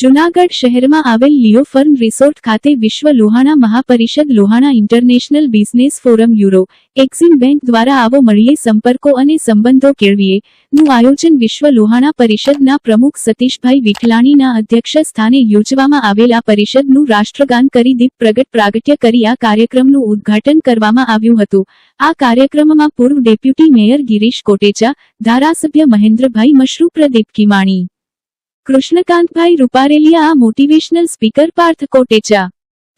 જુનાગઢ શહેરમાં આવેલ લિયો firm resort ખાતે Vishwa Lohana Mahaparishad Lohana international business forum Euro Exim bank દ્વારા આવો મળીએ સંપર્કો અને સંબંધો કેળવીએ. નું આયોજન વિશ્વ લોહાણા પરિષદના પ્રમુખ સતીશભાઈ વિઠલાણીના અધ્યક્ષ સ્થાને યોજવામાં આવેલ આ પરિષદનું રાષ્ટ્રગાન કરી દીપ પ્રગટ પ્રાગટ્ય કરી આ કાર્યક્રમનું ઉદ્ઘાટન કરવામાં આવ્યું હતું. આ કાર્યક્રમમાં પૂર્વ ડેપ્યુટી મેયર ગિરીશ કોટેચા, ધારાસભ્ય મહેન્દ્રભાઈ મશરૂ, પ્રદીપ કિમાણી કૃષ્ણકાંતભાઈ રૂપારેલિયા આ motivational speaker Parth Kotecha,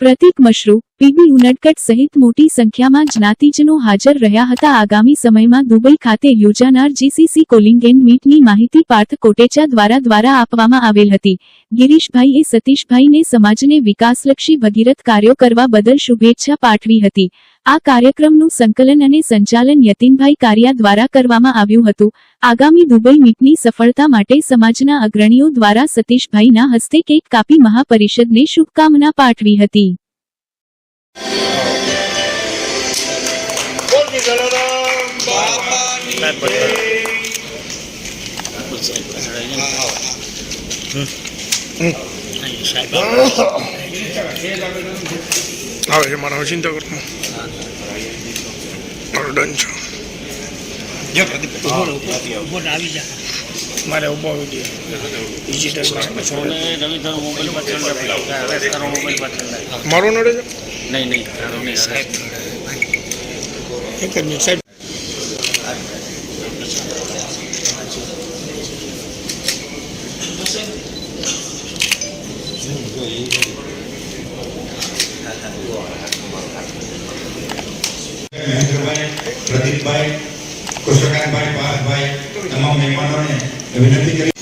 Pratik Mashru, PB Unadkat સહિત મોટી સંખ્યામાં જ્ઞાતિજનો હાજર રહ્યા હતા. આગામી સમયમાં દુબઈ ખાતે યોજાનાર જીસીસી કોલિંગ એન્ડ મીટની માહિતી પાર્થ કોટેચા દ્વારા દ્વારા આપવામાં આવેલ હતી. ગિરીશભાઈએ સતીશભાઈને સમાજને વિકાસલક્ષી ભગીરથ કાર્યો કરવા બદલ શુભેચ્છા પાઠવી હતી. આ કાર્યક્રમનું સંકલન અને સંચાલન યતિનભાઈ કારિયા દ્વારા કરવામાં આવ્યું હતું. આગામી દુબઈ મીટની સફળતા માટે સમાજના અગ્રણીઓ દ્વારા સતીશભાઈના હસ્તે કેક કાપી મહાપરિષદને શુભકામના પાઠવી હતી. બોલ કે આવે છે મારા ચિંતા કરતો. મારો ડન છો. મારે ઊભો આવી ગયો. ડિજિટલ રવિધર મોબાઈલ પર ચલ હવે તારો મોબાઈલ પર ચલ મારો નડે છે? નહીં નહીં સાહેબ. એક જ મિનિટ સાહેબ. મહેન્દ્રભાઈ પ્રદીપભાઈ કૃષ્ણકાંતભાઈ પાર્થભાઈ તમામ મહેમાનોને વિનંતી કરી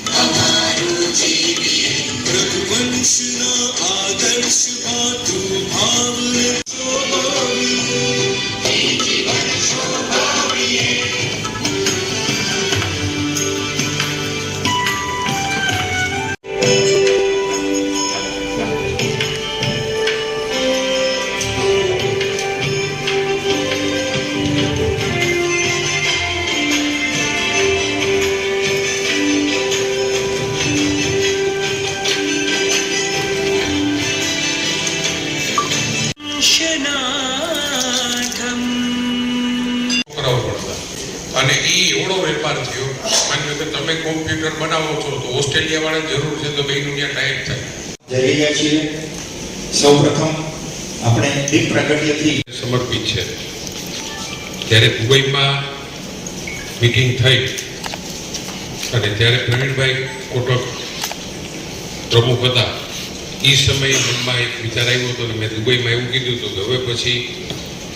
રહ્યા છીએ સૌપ્રથમ આપણે દીપ પ્રગટ્યથી સમર્પિત છે. ત્યારે દુબઈમાં મિટિંગ થઈ અને ત્યારે પ્રવીણભાઈ કોટક પ્રમુખ હતા, એ સમયે મનમાં એક વિચાર આવ્યો હતો અને મેં દુબઈમાં એવું કીધું હતું કે હવે પછી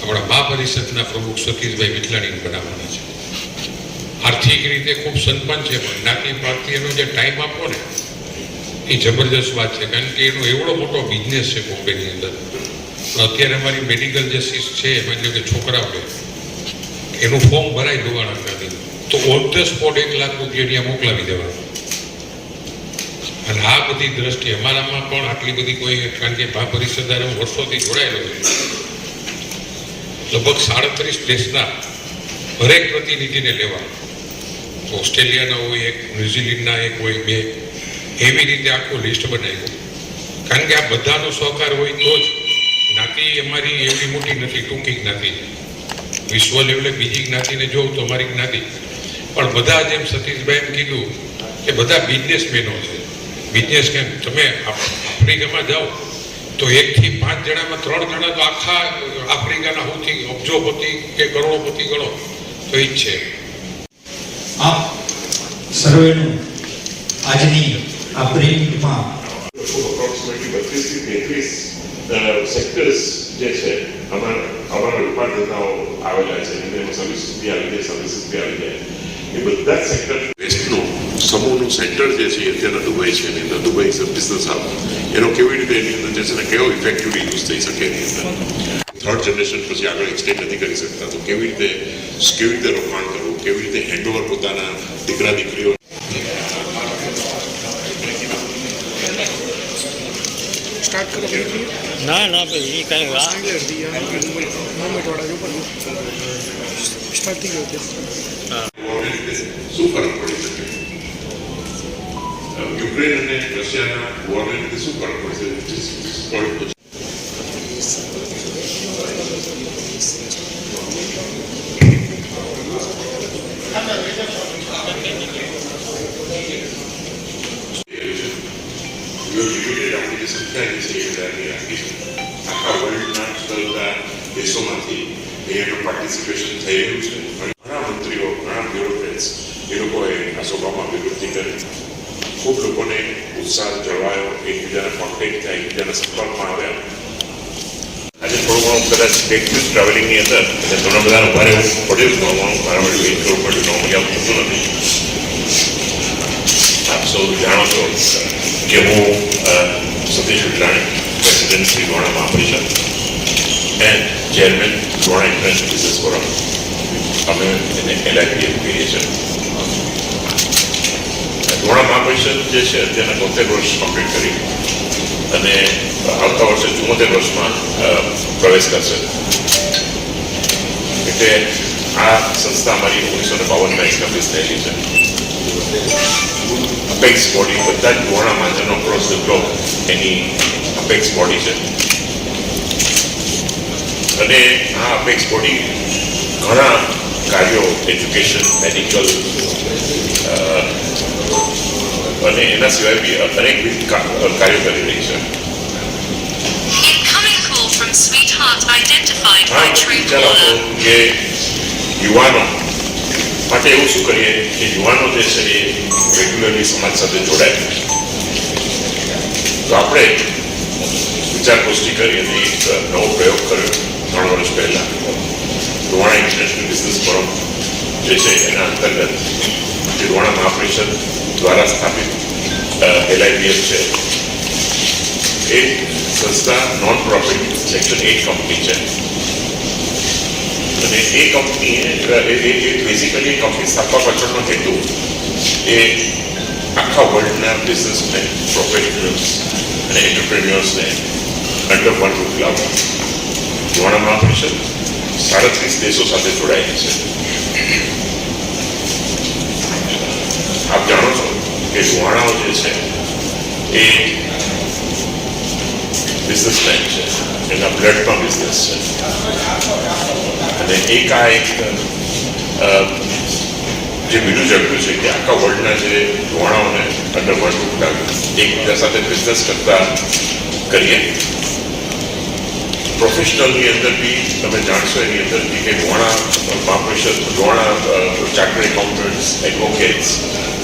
આપણા મા પરિષદના પ્રમુખ સતીશભાઈ વિઠલાણીને બનાવવાના છે. આર્થિક રીતે ખૂબ સન્માન છે, પણ જ્ઞાતિ પાર્ટીનો જે ટાઈમ આપો ને એ જબરજસ્ત વાત છે, કારણ કે એનો એવડો મોટો બિઝનેસ છે બોમ્બેની અંદર. પણ અત્યારે અમારી મેડિકલ જે સીસ છે, એમાં એટલે કે છોકરાઓને એનું ફોર્મ ભરાય દુવાણા ખાતે તો ઓન ધ સ્પોટ એક લાખ રૂપિયા ત્યાં મોકલાવી દેવાનું. અને આ બધી દ્રષ્ટિએ અમારામાં પણ આટલી બધી કોઈ, કારણ કે ભા પરિષદ હું વર્ષોથી જોડાયેલો છું. લગભગ સાડત્રીસ દેશના દરેક પ્રતિનિધિને લેવા. ઓસ્ટ્રેલિયાના હોય, એક ન્યુઝીલેન્ડના એક હોય, બે. એવી રીતે આખું લિસ્ટ બનાવ્યું. કારણ કે આ બધાનો સહકાર હોય તો જ જ્ઞાતિ અમારી એવી મોટી નથી, ટૂંકી જ્ઞાતિ. વિશ્વ લેવલે બીજી જ્ઞાતિને જોઉં તો અમારી જ્ઞાતિ. પણ બધા જેમ સતીશભાઈ એમ કીધું કે બધા બિઝનેસમેનો છે. બિઝનેસ કેમ તમે આફ્રિકામાં જાઓ, તો એકથી પાંચ જણામાં ત્રણ જણા તો આખા આફ્રિકાના સૌથી અબજોપતિ કે કરોડોપતિ ગણો, તો એ જ છે. આ સર્વેનું આજની આ પ્રિન્ટમાં જે છે અમારા અમારા ઉત્પાદનતાઓ આવેલા છે અને સર્વિસ બી આવી જાય સર્વિસીસ બી આવી જાય એ બધા સેક્ટર વેસ્ટનું સમૂહનું સેન્ટર જે છે અત્યારે દુબઈ છે એની અંદર દુબઈ ઇઝ બિઝનેસ હબ એનો કેવી રીતે એની અંદર જે છે ને કેવો ઇફેક્ટિવલી યુઝ થઈ શકે એની અંદર થર્ડ જનરેશન પછી આગળ એક્સટેન્ડ નથી કરી શકતા તો કેવી રીતે કેવી રીતે રોકાણ કરવું કેવી રીતે હેન્ડઓવર પોતાના દીકરા દીકરીઓ સ્ટાર્ટ કરો ના ના ભાઈ, એ કાંઈ વાત. શું ફરક પડી શકે? યુક્રેન અને રશિયાના વોરને લીધે શું ફરક પડશે આપણી જે સંખ્યા છે એ હજારની રાખી છે આખા વર્લ્ડના જુદા દેશોમાંથી અહીંયાનું પાર્ટિસિપેશન થઈ રહ્યું છે ઘણા મંત્રીઓ ઘણા બ્યુરોક્રેટ્સ એ લોકોએ આ સભામાં અભિવૃદ્ધિ કરી ખૂબ લોકોને ઉત્સાહ જળવાયો એકબીજાના કોન્ટેક્ટ થયા એકબીજાના સંપર્કમાં આવ્યા આજે થોડું ઘણું કદાચ એકચ્યુઅલ ટ્રાવેલિંગની અંદર એટલે ઘણા બધાને ભારે પડ્યું મારા માટે વેઇટ કરવું પડ્યું નોર્મલી આમ થતું નથી આપ સૌ જાણો છો કે હું સતીશ વિટલાણી પ્રેસિડેન્ટ શ્રી ગોણા મહાપરિષદ એન્ડ ચેરમેન ગોણા ઇન્ટરનેશનલ બિઝનેસ ફોરમ અમે એને એલઆઈપીએમ કહીએ છીએ ગોણા મહાપરિષદ જે છે તેને તોતેર વર્ષ કમ્પ્લીટ કરી અને આવતા વર્ષે ચુમ્મોતેર વર્ષમાં પ્રવેશ કરશે એટલે આ સંસ્થા અમારી ઓગણીસો ને બાવનમાં એસ્ટાબ્લિશ થયેલી છે અપેક્સ બોડી બધા જ ગોળા માજનો ક્રોસ ધ ગ્લોબ એની અપેક્સ બોડી છે અને આ અપેક્સ બોડી ઘણા કાર્યો એજ્યુકેશન મેડિકલ અને એના સિવાય બી અનેકવિધ કાર્યો કરી રહી છે હા વિચાર આપો કે યુવાનો માટે એવું શું કરીએ કે યુવાનો જે છે એ રેગ્યુલરલી સમાજ સાથે જોડાય. તો આપણે વિચાર ગોષ્ઠી કરી અને એક નવો પ્રયોગ કર્યો ત્રણ વર્ષ પહેલાં. લુવાણા ઇન્ટરનેશનલ બિઝનેસ ફોરમ જે છે એના અંતર્ગત જે લુવાણા મહાપરિષદ દ્વારા સ્થાપિત એલઆઈબીએફ છે. એ સંસ્થા non profit section eight company છે. અને એ કંપની બેઝિકલી એ કંપની સ્થાપવા પાછળનો હેતુ એ આખા વર્લ્ડના બિઝનેસમેન પ્રોફેશનલ્સ અને એન્ટરપ્રેન્યોર્સને અંડર વન રૂપ લાવવા. જોવાના મહાપરિષદ સાડત્રીસ દેશો સાથે જોડાયેલી છે. આપ જાણો છો કે ધોરણાઓ જે છે એ બિઝનેસમેન છે. એના બ્લડમાં બિઝનેસ છે. અને એક આ એક અ, જે બીજું ઝડપ્યું છે કે આખા વર્લ્ડના જે ધોરણાઓને અંડર વન રૂપ લાવ્યું એકબીજા સાથે બિઝનેસ કરતા કરીએ. પ્રોફેશનલની અંદર બી તમે જાણશો એની અંદર બી કે ઘોણા મહાપરિષદ ઘોણા ચાર્ટર્ડ એકાઉન્ટન્ટ્સ એડવોકેટ્સ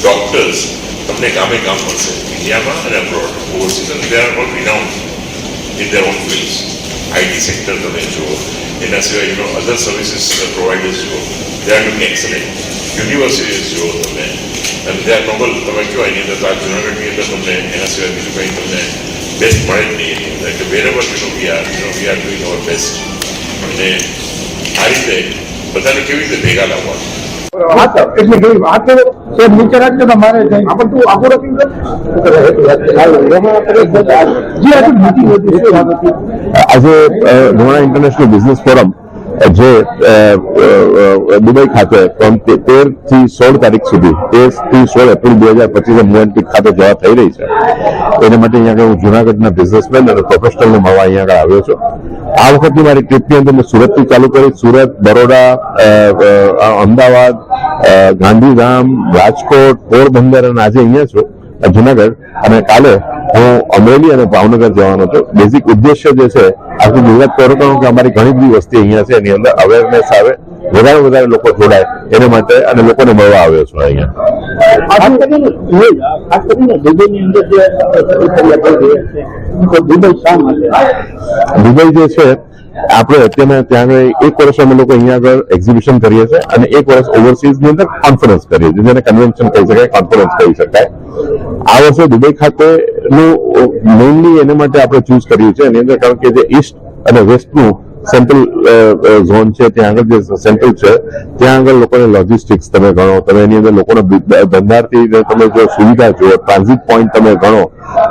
ડોક્ટર્સ તમને ગામે ગામ મળશે. ઇન્ડિયામાં અને અબ્રોડ ઓવરસીઝ અને they are all renowned in their own fields. IT sector તમે જુઓ એના સિવાય you know other services providers જુઓ they are doing excellent universities જુઓ તમે અને દે આર નોબલ તમે કહો એની અંદર તો આ જુનાગઢની અંદર તમને એના સિવાય બીજું કંઈ તમને બેસ્ટ મળે જ નહીં એની અંદર કે wherever you know we are you know we are doing our best અને આ રીતે બધાને કેવી રીતે ભેગા લાવવા હાથ એટલે કે હાથ એ નીચે રાખજો તો મારે આપણે તું આખું રાખી દે જી આજે વાત ધોરણા ઇન્ટરનેશનલ બિઝનેસ ફોરમ જે દુબઈ ખાતે તેરથી સોળ તારીખ સુધી, તેરથી સોળ એપ્રિલ બે હજાર પચીસ મોએન્ટિક ખાતે જવા થઈ રહી છે. એના માટે અહીંયા હું જુનાગઢના બિઝનેસમેન અને પ્રોફેશનલને મળવા અહીંયા આવ્યો છું. આ વખતની મારી ટ્રીપની અંદર મેં સુરતથી ચાલુ કરી, સુરત, બરોડા અમદાવાદ ગાંધીધામ, રાજકોટ, પોરબંદર અને આજે અહીંયા છું. જુનાગઢ અને કાલે હું અમરેલી અને ભાવનગર જવાનો છું બેઝિક ઉદ્દેશ્ય જે છે આખું ગુજરાત કરો કે અમારી ઘણી બધી વસ્તી અહીંયા છે એની અંદર અવેરનેસ આવે વધારે વધારે લોકો જોડાય એને માટે અને લોકોને મળવા આવ્યો છું અહીંયા. દુબઈ જે છે દુબઈ જે આપણે અત્યારે ત્યાં આગળ એક વર્ષ અમે લોકો અહીંયા આગળ એક્ઝિબિશન કરીએ છીએ અને એક વર્ષ ઓવરસીઝની અંદર કોન્ફરન્સ કરીએ છીએ. જેને કન્વેન્શન કહી શકાય કોન્ફરન્સ કહી શકાય. આ વર્ષે દુબઈ ખાતેનું મેઇનલી એને માટે આપણે ચૂઝ કર્યું છે. એની અંદર કારણ કે જે ઈસ્ટ અને વેસ્ટનું સેન્ટ્રલ ઝોન છે, ત્યાં આગળ જે સેન્ટ્રલ છે, ત્યાં આગળ લોકોને લોજિસ્ટિક્સ તમે ગણો, તમે એની અંદર લોકોના ધંધાર્થી તમે જો સુવિધા જુઓ ટ્રાન્ઝિટ પોઈન્ટ તમે ગણો,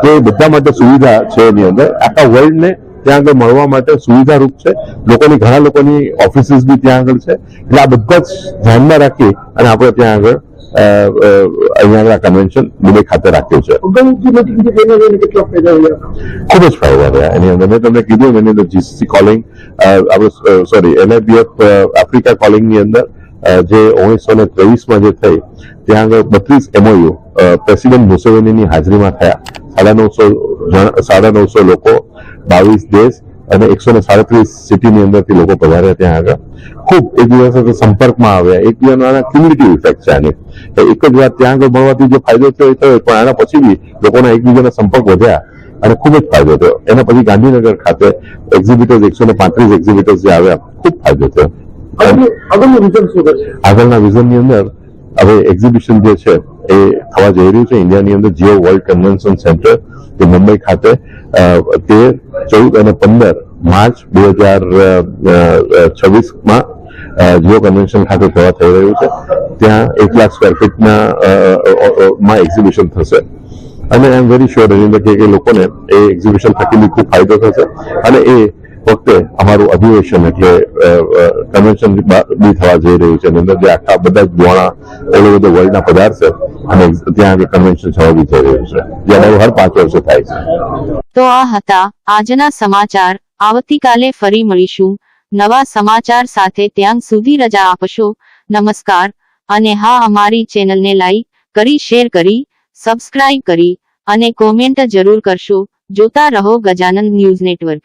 તો એ બધા માટે સુવિધા છે એની અંદર. આખા વર્લ્ડને ત્યાં આગળ મળવા માટે સુવિધારૂપ છે. લોકોની, ઘણા લોકોની ઓફિસીસ બી ત્યાં આગળ છે. એટલે આ બધા જ ધ્યાનમાં રાખી અને આપણે ત્યાં આગળ અહીંયા કન્વેન્શન દુબઈ ખાતે રાખ્યું છે. ખૂબ જ ફાયદા રહ્યા. એની અંદર મેં તમને કીધું, એની અંદર જીસીસી કોલિંગ આપણે સોરી એનઆઈબીએફ આફ્રિકા કોલિંગની અંદર જે ઓગણીસો ને ત્રેવીસમાં જે થઈ, ત્યાં આગળ બત્રીસ એમઓયુ પ્રેસિડેન્ટ મુસેવેનીની હાજરીમાં થયા. સાડા નવસો સાડા નવસો લોકો, બાવીસ દેશ અને એકસો ને સાડત્રીસ સિટીની અંદરથી લોકો પધાર્યા ત્યાં આગળ. ખૂબ એકબીજા સાથે સંપર્કમાં આવ્યા. એકબીજાનો ક્યુમ્યુનિટી ઇફેક્ટ છે આની. તો એક જ વાત ત્યાં આગળ ભણવાથી જે ફાયદો થયો એ થયો પણ આના પછી બી લોકોના એકબીજાના સંપર્ક વધ્યા અને ખૂબ જ ફાયદો થયો. એના પછી ગાંધીનગર ખાતે એક્ઝિબિટર્સ એકસો ને પાંત્રીસ એક્ઝિબિટર્સ જે આવ્યા ખૂબ ફાયદો થયો. આગળનું વિઝનની અંદર હવે એક્ઝિબિશન જે છે એ થવા જઈ રહ્યું છે. ઇન્ડિયાની અંદર જીઓ વર્લ્ડ કન્વેન્શન સેન્ટર જે મુંબઈ ખાતે તેર ચૌદ અને પંદર માર્ચ બે હજાર છવ્વીસમાં જીઓ કન્વેન્શન ખાતે થવા થઈ રહ્યું છે. ત્યાં એક લાખ સ્ક્વેર ફીટના માં એક્ઝિબિશન થશે. અને આઈ એમ વેરી શ્યોર અંદર કે લોકોને એ એક્ઝિબિશન થકી ખૂબ ફાયદો થશે. અને એ વખતે અમારું અધિવેશન એટલે કન્વેન્શન બી થવા જઈ રહ્યું છે. અંદર જે આખા બધા જ દોણા ઓલ ઓવર ધ વર્લ્ડના પધારશે અને ત્યાં આગળ કન્વેન્શન થવા બી થઈ રહ્યું છે. જે અમારું હર પાંચ વર્ષે થાય છે. તો આ હતા આજના સમાચાર. આવતીકાલે ફરી મળીશું. નવા સમાચાર સાથે ત્યાં સુધી રજા આપશો. નમસ્કાર. અને હા, અમારી ચેનલને લાઈક કરી, શેર કરી, સબસ્ક્રાઇબ કરી અને કોમેન્ટ જરૂર કરશો. જોતા રહો ગજાનંદ ન્યૂઝ નેટવર્ક.